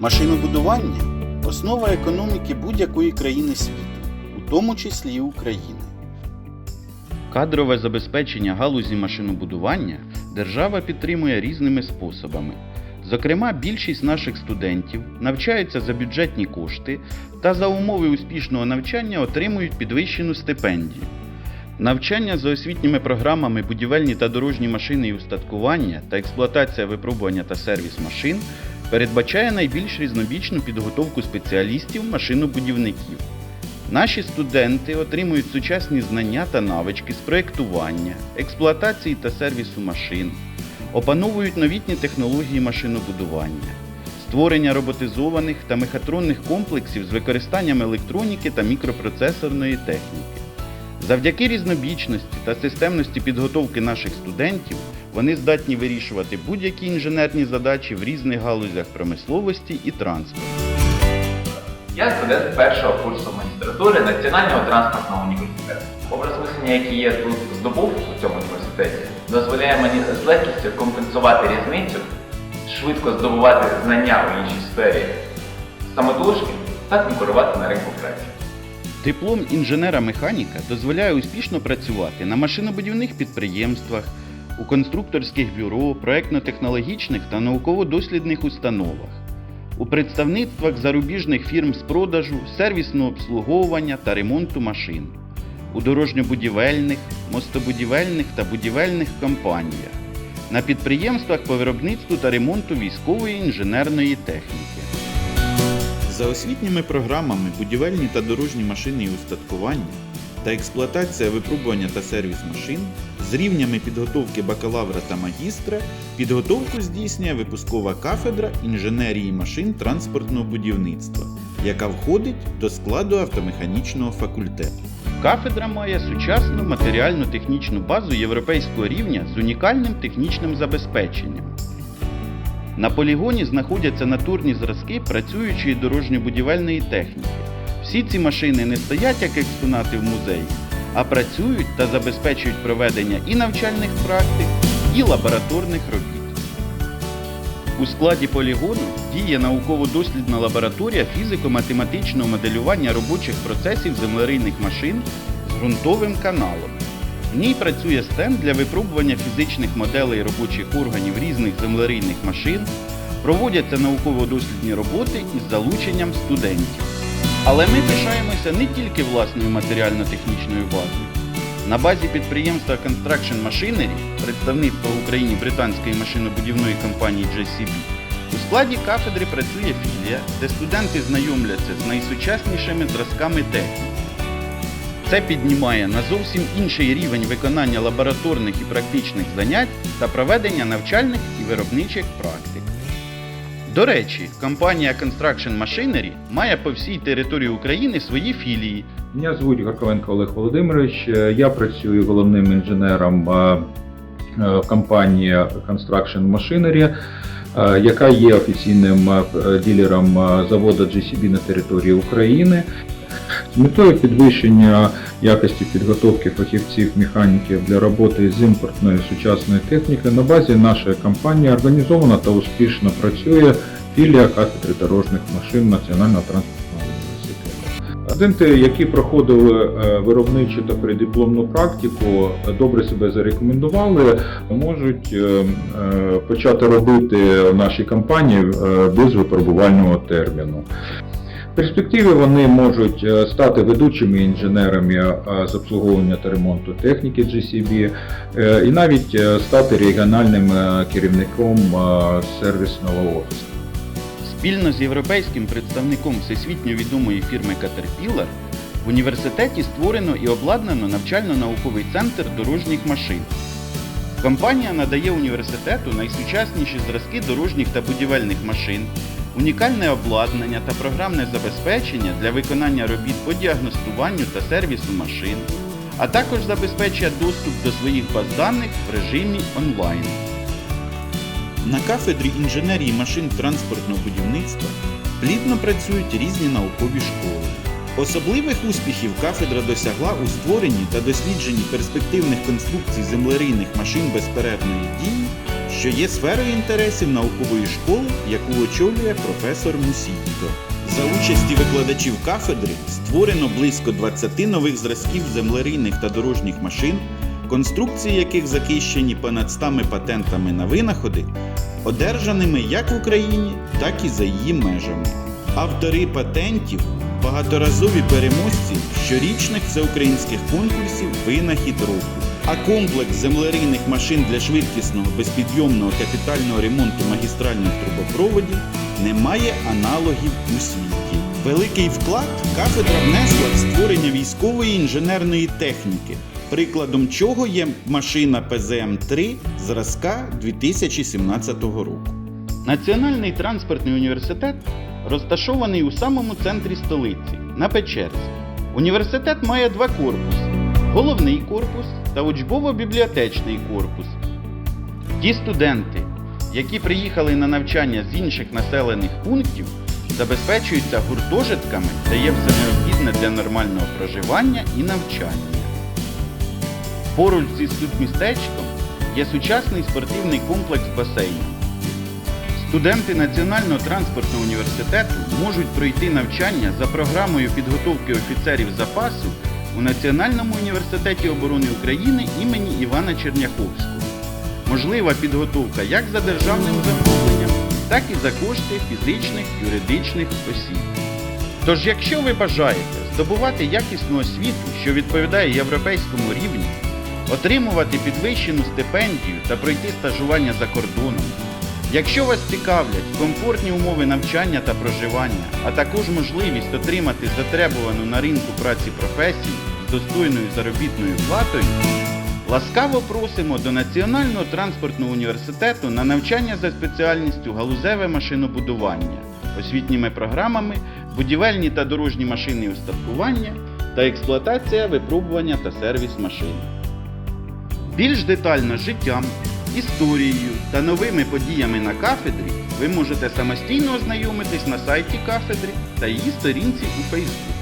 Машинобудування основа економіки будь-якої країни світу, у тому числі і України. Кадрове забезпечення галузі машинобудування держава підтримує різними способами. Зокрема, більшість наших студентів навчаються за бюджетні кошти та за умови успішного навчання отримують підвищену стипендію. Навчання за освітніми програмами будівельні та дорожні машини і устаткування та експлуатація випробування та сервіс машин передбачає найбільш різнобічну підготовку спеціалістів машинобудівників. Наші студенти отримують сучасні знання та навички з проєктування, експлуатації та сервісу машин, опановують новітні технології машинобудування, створення роботизованих та мехатронних комплексів з використанням електроніки та мікропроцесорної техніки. Завдяки різнобічності та системності підготовки наших студентів вони здатні вирішувати будь-які інженерні задачі в різних галузях промисловості і транспорту. Я студент першого курсу магістратури Національного транспортного університету. Образ мислення, який я тут здобув у цьому університеті, дозволяє мені з легкістю компенсувати різницю, швидко здобувати знання у іншій сфері самотужки та конкурувати на ринку праці. Диплом інженера-механіка дозволяє успішно працювати на машинобудівних підприємствах, у конструкторських бюро, проектно-технологічних та науково-дослідних установах, у представництвах зарубіжних фірм з продажу, сервісного обслуговування та ремонту машин, у дорожньо-будівельних, мостобудівельних та будівельних компаніях, на підприємствах по виробництву та ремонту військової інженерної техніки. За освітніми програмами будівельні та дорожні машини і устаткування та експлуатація випробування та сервіс машин з рівнями підготовки бакалавра та магістра підготовку здійснює випускова кафедра інженерії машин транспортного будівництва, яка входить до складу автомеханічного факультету. Кафедра має сучасну матеріально-технічну базу європейського рівня з унікальним технічним забезпеченням. На полігоні знаходяться натурні зразки працюючої дорожньо-будівельної техніки. Всі ці машини не стоять як експонати в музеї, а працюють та забезпечують проведення і навчальних практик, і лабораторних робіт. У складі полігону діє науково-дослідна лабораторія фізико-математичного моделювання робочих процесів землерийних машин з ґрунтовим каналом. В ній працює стенд для випробування фізичних моделей робочих органів різних землерийних машин, проводяться науково-дослідні роботи із залученням студентів. Але ми пишаємося не тільки власною матеріально-технічною базою. На базі підприємства Construction Machinery, представництва в Україні британської машинобудівної компанії JCB, у складі кафедри працює філія, де студенти знайомляться з найсучаснішими зразками техніки. Це піднімає на зовсім інший рівень виконання лабораторних і практичних занять та проведення навчальних і виробничих практик. До речі, компанія Construction Machinery має по всій території України свої філії. Мене звуть Гарковенко Олег Володимирович. Я працюю головним інженером е, е, компанії Construction Machinery, е, яка є офіційним ділером заводу GCB на території України. Метою підвищення якості підготовки фахівців механіків для роботи з імпортною сучасною технікою на базі нашої компанії організовано та успішно працює філія кафедри дорожніх машин Національного транспортного університету. Студенти, які проходили е, виробничу та предипломну практику, добре себе зарекомендували, можуть е, е, почати робити в нашій компанії без випробувального терміну. Перспективі вони можуть е, стати ведучими інженерами е, з обслуговування та ремонту техніки GCB е, і навіть стати регіональним керівником сервісного офісу. Спільно з європейським представником всесвітньо відомої фірми Caterpillar в університеті створено і обладнано навчально-науковий центр дорожніх машин. Компанія надає університету найсучасніші зразки дорожніх та будівельних машин, унікальне обладнання та програмне забезпечення для виконання робіт по діагностуванню та сервісу машин, а також забезпечує доступ до своїх баз даних в режимі онлайн. На кафедрі інженерії машин транспортного будівництва плідно працюють різні наукові школи. Особливих успіхів кафедра досягла у створенні та дослідженні перспективних конструкцій землерийних машин безперервної дії, що є сферою інтересів наукової школи, яку очолює професор Мусіто. За участі викладачів кафедри створено близько 20 нових зразків землерійних та дорожніх машин, конструкції яких захищені понад 100 патентами на винаходи, одержаними як в Україні, так і за її межами. Автори патентів багаторазові переможці щорічних всеукраїнських конкурсів Винахід року. А комплекс землерійних машин для швидкісного безпідйомного капітального ремонту магістральних трубопроводів не має аналогів у світі. Великий вклад кафедра внесла в створення військової інженерної техніки, прикладом чого є машина ПЗМ-3 зразка 2017 року. Національний транспортний університет розташований у самому центрі столиці, на Печерці. Університет має два корпуси: головний корпус та учбово-бібліотечний корпус. Ті студенти, які приїхали на навчання з інших населених пунктів, забезпечуються гуртожитками, де є все необхідне для нормального проживання і навчання. Поруч зі студмістечком є сучасний спортивний комплекс з басейном. Студенти Національного транспортного університету можуть пройти навчання за програмою підготовки офіцерів запасу у Національному університеті оборони України імені Івана Черняховського. Можлива підготовка як за державним замовленням, так і за кошти фізичних юридичних осіб. Тож, якщо ви бажаєте здобувати якісну освіту, що відповідає європейському рівню, отримувати підвищену стипендію та пройти стажування за кордоном, Якщо вас цікавлять комфортні умови навчання та проживання, а також можливість отримати затребувану на ринку праці професію з достойною заробітною платою, ласкаво просимо до Національного транспортного університету на навчання за спеціальністю галузеве машинобудування, освітніми програмами, будівельні та дорожні машини і устаткування та експлуатація, випробування та сервіс машин. Більш детально життям, історією та новими подіями на кафедрі ви можете самостійно ознайомитись на сайті кафедри та її сторінці у Facebook.